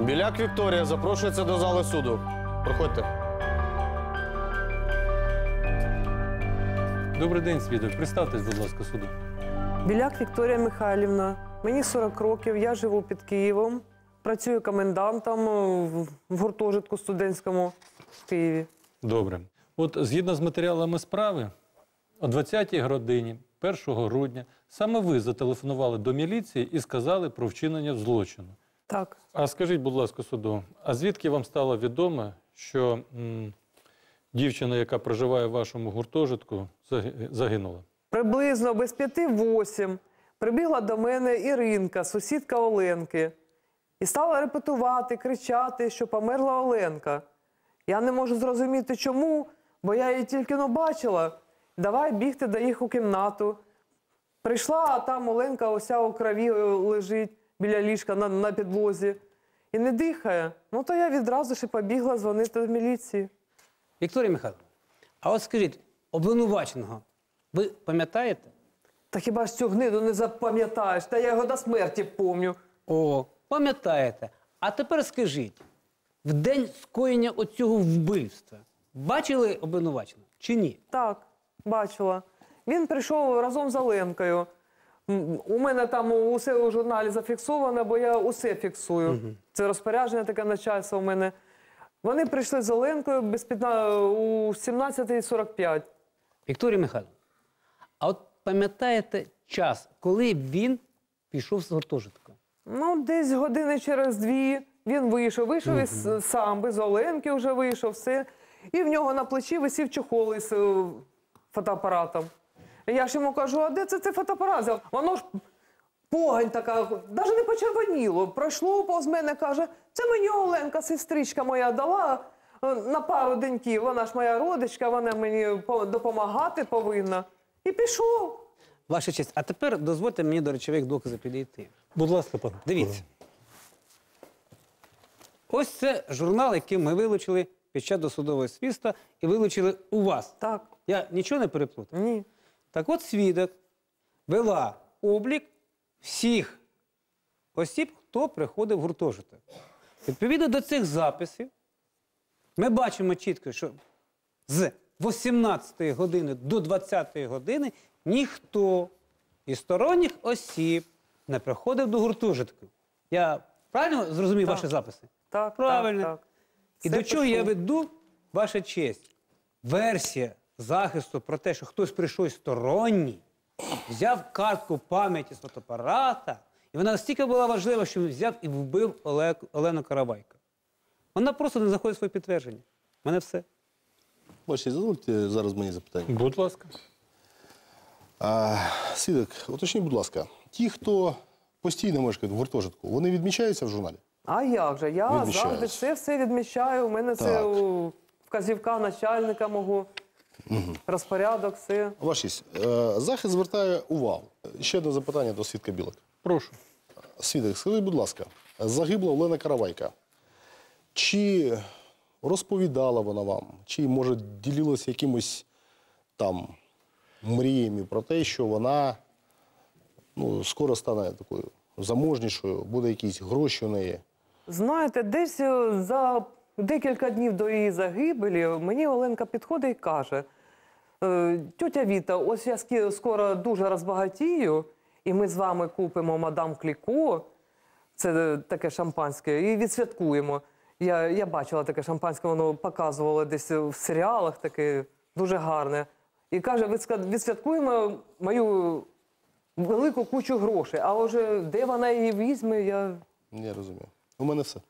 Біляк Вікторія запрошується до зали суду. Проходьте. Добрий день, свідок. Представтесь, будь ласка, суду. Біляк Вікторія Михайлівна. Мені 40 років, я живу під Києвом, працюю комендантом в- в гуртожитку студентському в Києві. Добре. От згідно з матеріалами справи, о 20-й годині 1 грудня саме ви зателефонували до міліції і сказали про вчинення злочину. Так. А скажіть, будь ласка, суду, а звідки вам стало відомо, що м, дівчина, яка проживає в вашому гуртожитку, заги- загинула? Приблизно без п'яти восім прибігла до мене Іринка, сусідка Оленки, і стала репетувати, кричати, що померла Оленка. Я не можу зрозуміти, чому, бо я її тільки но бачила. Давай бігти до їх у кімнату. Прийшла, а там Оленка уся у крові е, лежить біля ліжка на, на підлозі і не дихає. Ну то я відразу ж і побігла дзвонити до міліції. Вікторія Михайловна, а от скажіть, обвинуваченого, ви пам'ятаєте? Та хіба ж цю гниду не запам'ятаєш? Та я його до смерті помню. О, пам'ятаєте. А тепер скажіть, в день скоєння оцього вбивства бачили обвинуваченого чи ні? Так, бачила. Він прийшов разом з Оленкою. У мене там усе у журналі зафіксовано, бо я усе фіксую. Це розпорядження таке начальство у мене. Вони прийшли з Оленкою без 15, у 17.45. Вікторія Михайловна, а от пам'ятаєте час, коли він пішов з гуртожитку? Ну, десь години через дві він вийшов. Вийшов із сам, без Оленки вже вийшов, все. І в нього на плечі висів чохол із е, фотоапаратом. Я ж йому кажу, а де це ти фотоапарат? Воно ж погань така, навіть не почервоніло. Пройшло повз мене, каже, це мені Оленка, сестричка моя дала е, на пару деньків. Вона ж моя родичка, вона мені допомагати повинна. І пішов. Ваша честь, а тепер дозвольте мені до речових доказів підійти. Будь ласка, пане. Дивіться. Ось це журнал, який ми вилучили під час досудового свідства і вилучили у вас. Так, Я нічого не переплутав. ні. Так от свідок вела облік всіх осіб, хто приходив в гуртожиток. Відповідно до цих записів, ми бачимо чітко, що з 18 години до 20 години ніхто із сторонніх осіб не приходив до гуртожитку. Я правильно зрозумів Так. ваші записи? Так, Правильно. так, так. І до чого я веду, ваша честь? Версія захисту про те, що хтось прийшов сторонній, взяв картку пам'яті з фотоапарата, і вона настільки була важлива, що він взяв і вбив Олег, Олену Каравайко. Вона просто не знаходить своє підтвердження. У мене все. Бачите, дозвольте зараз мені запитання. Будь ласка. А, Свідок, уточніть, будь ласка, ті, хто постійно мешкають в гуртожитку, вони відмічаються в журналі? А як же? Я завжди все, все відмічаю. У мене це Так. у, вказівка начальника мого, розпорядок, все. Вашість, е, захист звертає увагу. Ще одне запитання до свідка Білок. Прошу. Свідок, скажіть, будь ласка, загибла Олена Каравайка. Чи розповідала вона вам, чи, може, ділилася якимось там мріями про те, що вона ну, скоро стане такою заможнішою, буде якісь гроші у неї? Знаєте, десь е, за декілька днів до її загибелі мені Оленка підходить і каже: «Е, тьотя Віта, ось я скоро дуже розбагатію, і ми з вами купимо мадам Кліко, це е, таке шампанське, і відсвяткуємо. Я, я бачила таке шампанське, воно показувало десь в серіалах таке дуже гарне. І каже, відсвяткуємо мою велику кучу грошей. А вже де вона її візьме, я Я розумію. У мене все.